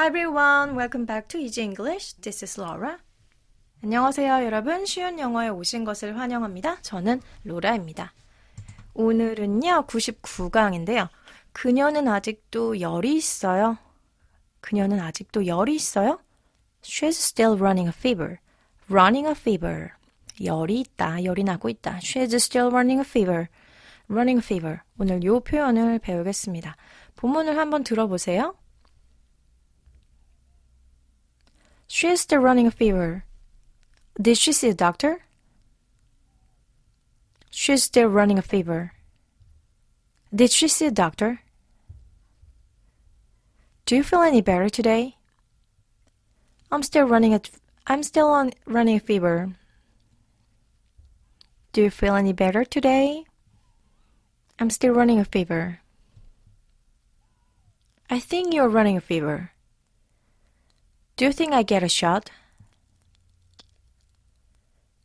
Hi everyone, welcome back to Easy English. This is Laura. 안녕하세요, 여러분. 쉬운 영어에 오신 것을 환영합니다. 저는 로라입니다. 오늘은요, 99강인데요. 그녀는 아직도 열이 있어요. 그녀는 아직도 열이 있어요. She's still running a fever. Running a fever. 열이 있다, 열이 나고 있다. She's still running a fever. Running a fever. 오늘 요 표현을 배우겠습니다. 본문을 한번 들어보세요. She's still running a fever. Did she see a doctor? She's still running a fever. Did she see a doctor? Do you feel any better today? I'm still running a I'm still on running a fever. Do you feel any better today? I'm still running a fever. I think you're running a fever. Do you think I get a shot?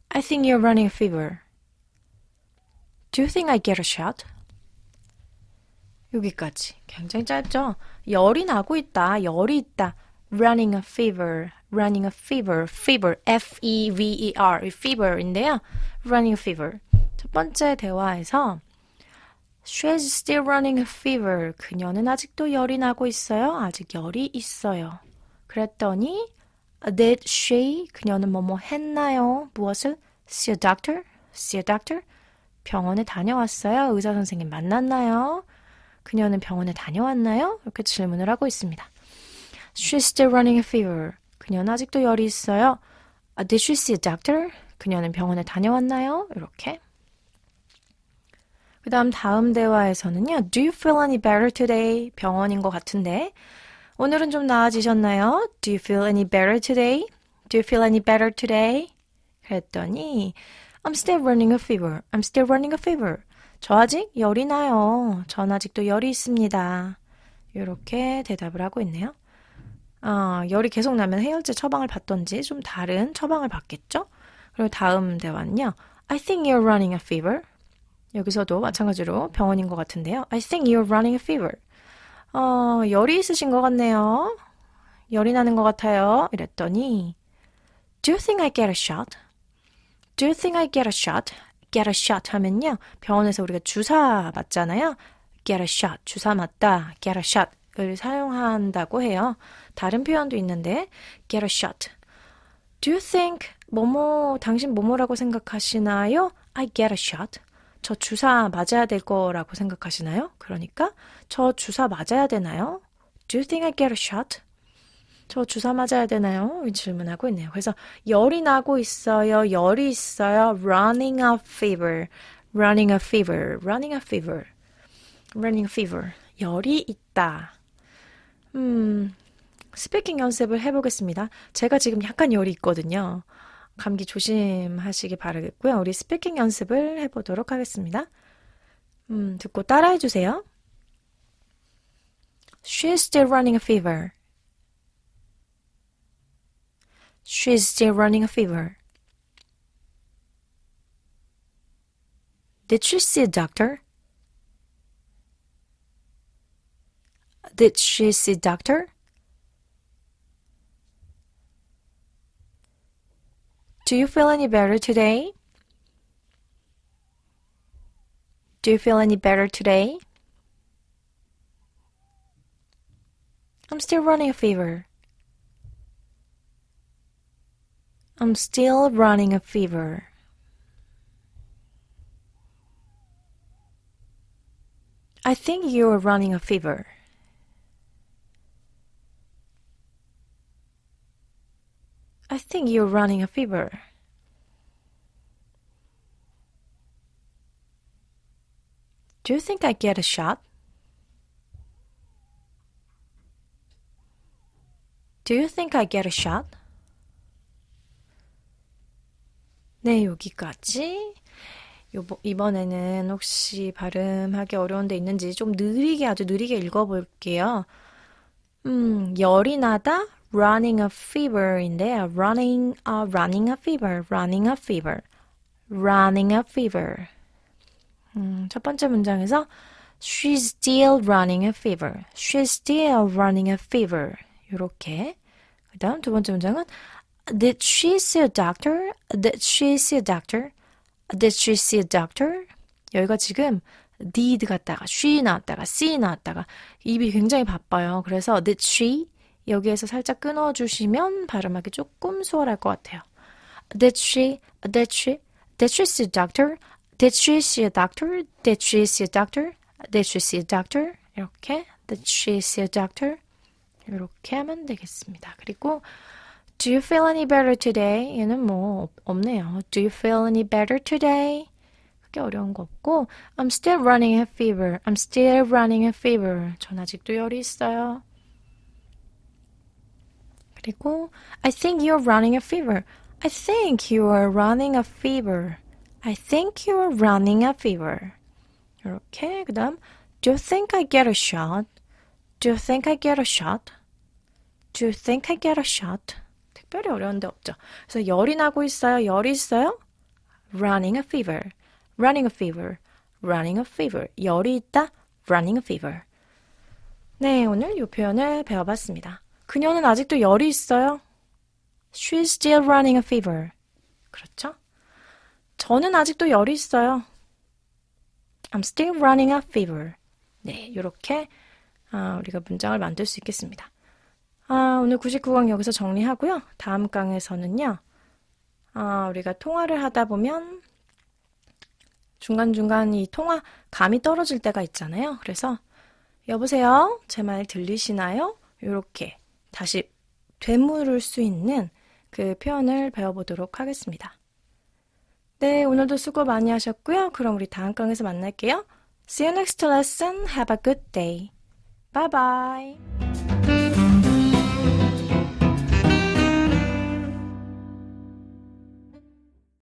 I think you're running a fever. Do you think I get a shot? 여기까지. 굉장히 짧죠? 열이 나고 있다. 열이 있다. running a fever. running a fever. fever. F-E-V-E-R. fever인데요. running a fever. 첫 번째 대화에서 She's still running a fever. 그녀는 아직도 열이 나고 있어요. 아직 열이 있어요. 그랬더니 Did she? 그녀는 뭐뭐 했나요? 무엇을? See a doctor? See a doctor? 병원에 다녀왔어요. 의사 선생님 만났나요? 그녀는 병원에 다녀왔나요? 이렇게 질문을 하고 있습니다. She's still running a fever. 그녀는 아직도 열이 있어요. Did she see a doctor? 그녀는 병원에 다녀왔나요? 이렇게. 그 다음 다음 대화에서는요. Do you feel any better today? 병원인 것 같은데. 오늘은 좀 나아지셨나요? Do you feel any better today? Do you feel any better today? 그랬더니 I'm still running a fever. I'm still running a fever. 저 아직 열이 나요. 전 아직도 열이 있습니다. 이렇게 대답을 하고 있네요. 아, 열이 계속 나면 해열제 처방을 받던지 좀 다른 처방을 받겠죠? 그리고 다음 대화는요. I think you're running a fever. 여기서도 마찬가지로 병원인 것 같은데요. I think you're running a fever. 어, 열이 있으신 것 같네요. 열이 나는 것 같아요. 이랬더니 Do you think I get a shot? Do you think I get a shot? Get a shot 하면요. 병원에서 우리가 주사 맞잖아요. Get a shot. 주사 맞다. Get a shot을 사용한다고 해요. 다른 표현도 있는데 get a shot. Do you think 뭐뭐 당신 뭐뭐라고 생각하시나요? I get a shot. 저 주사 맞아야 될 거라고 생각하시나요? 그러니까 저 주사 맞아야 되나요? Do you think I get a shot? 저 주사 맞아야 되나요? 질문하고 있네요. 그래서 열이 나고 있어요. 열이 있어요. running a fever. running a fever. running a fever. running a fever. 열이 있다. 음, 스피킹 연습을 해 보겠습니다. 제가 지금 약간 열이 있거든요. 감기 조심하시기 바라겠고요. 우리 스피킹 연습을 해보도록 하겠습니다. 음, 듣고 따라해 주세요. She's still running a fever. She's still running a fever. Did she see a doctor? Did she see a doctor? Do you feel any better today? Do you feel any better today? I'm still running a fever. I'm still running a fever. I think you're running a fever. Think you're running a fever. Do you think I get a shot? Do you think I get a shot? 네, 여기까지. 요번, 이번에는 혹시 발음하기 어려운 데 있는지 좀 느리게, 아주 느리게 읽어볼게요. 음, 열이 나다, running a fever인데요. running, a, running a fever, running a fever, running a fever. 음, 첫 번째 문장에서 She's still running a fever. She's still running a fever. 요렇게. 그 다음 두 번째 문장은 Did she see a doctor? Did she see a doctor? Did she see a doctor? 여기가 지금 did 갔다가 she 나왔다가 see 나왔다가 입이 굉장히 바빠요. 그래서 did she 여기에서 살짝 끊어주시면 발음하기 조금 수월할 것 같아요. Did she? Did she? Did she see a doctor? Did she see a doctor? Did she see a doctor? Did she see a doctor? 이렇게 Did she see a doctor? 이렇게 하면 되겠습니다. 그리고 Do you feel any better today? 얘는 뭐 없- 없네요. Do you feel any better today? 그게 어려운 거 없고 I'm still running a fever. I'm still running a fever. 전 아직도 열이 있어요. 그리고 I think you're running a fever. I think you are running a fever. I think you are running a fever. 이렇게 그다음 Do you think I get a shot? Do you think I get a shot? Do you think I get a shot? 특별히 어려운 데 없죠. 그래서 열이 나고 있어요. 열이 있어요. Running a fever. Running a fever. Running a fever. 열이 있다. Running a fever. 네, 오늘 이 표현을 배워봤습니다. 그녀는 아직도 열이 있어요. She's still running a fever. 그렇죠? 저는 아직도 열이 있어요. I'm still running a fever. 네, 이렇게 아, 우리가 문장을 만들 수 있겠습니다. 아, 오늘 99강 여기서 정리하고요. 다음 강에서는요. 아, 우리가 통화를 하다 보면 중간중간 이 통화 감이 떨어질 때가 있잖아요. 그래서 여보세요? 제 말 들리시나요? 이렇게 다시 되물을 수 있는 그 표현을 배워보도록 하겠습니다. 네, 오늘도 수고 많이 하셨고요. 그럼 우리 다음 강에서 만날게요. See you next lesson. Have a good day. Bye bye.